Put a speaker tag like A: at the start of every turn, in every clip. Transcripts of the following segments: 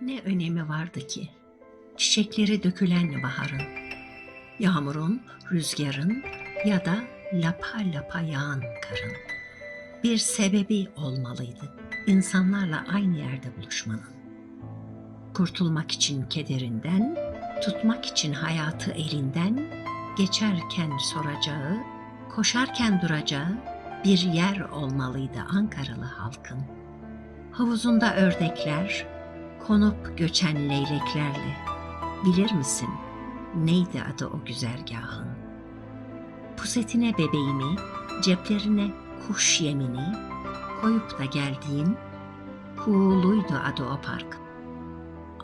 A: Ne önemi vardı ki? Çiçekleri dökülen baharın, yağmurun, rüzgarın ya da lapa lapa yağan karın. Bir sebebi olmalıydı insanlarla aynı yerde buluşmanın. Kurtulmak için kederinden, tutmak için hayatı elinden, geçerken soracağı, koşarken duracağı bir yer olmalıydı Ankaralı halkın. Havuzunda ördekler, konup göçen leyleklerle. Bilir misin neydi adı o güzergahın? Pusetine bebeğimi, ceplerine kuş yemini koyup da geldiğim Kuğuluydu adı o park.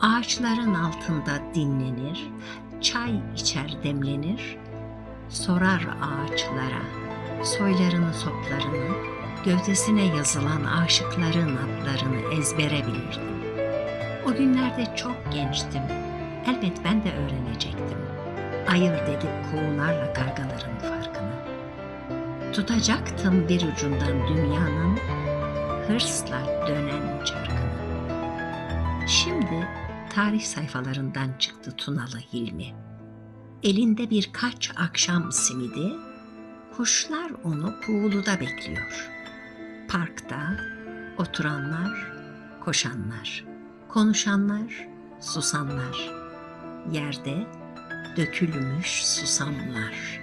A: Ağaçların altında dinlenir, çay içer demlenir, sorar ağaçlara, soylarını soplarını, gövdesine yazılan aşıkların adlarını ezbere bilirdim. O günlerde çok gençtim. Elbet ben de öğrenecektim. Ayırt edip kuğularla kargaların farkını. Tutacaktım bir ucundan dünyanın hırsla dönen çarkını. Şimdi tarih sayfalarından çıktı Tunalı Hilmi. Elinde birkaç akşam simidi, kuşlar onu Kuğulu'da bekliyor. Parkta oturanlar, koşanlar, konuşanlar, susanlar. Yerde dökülmüş susamlar.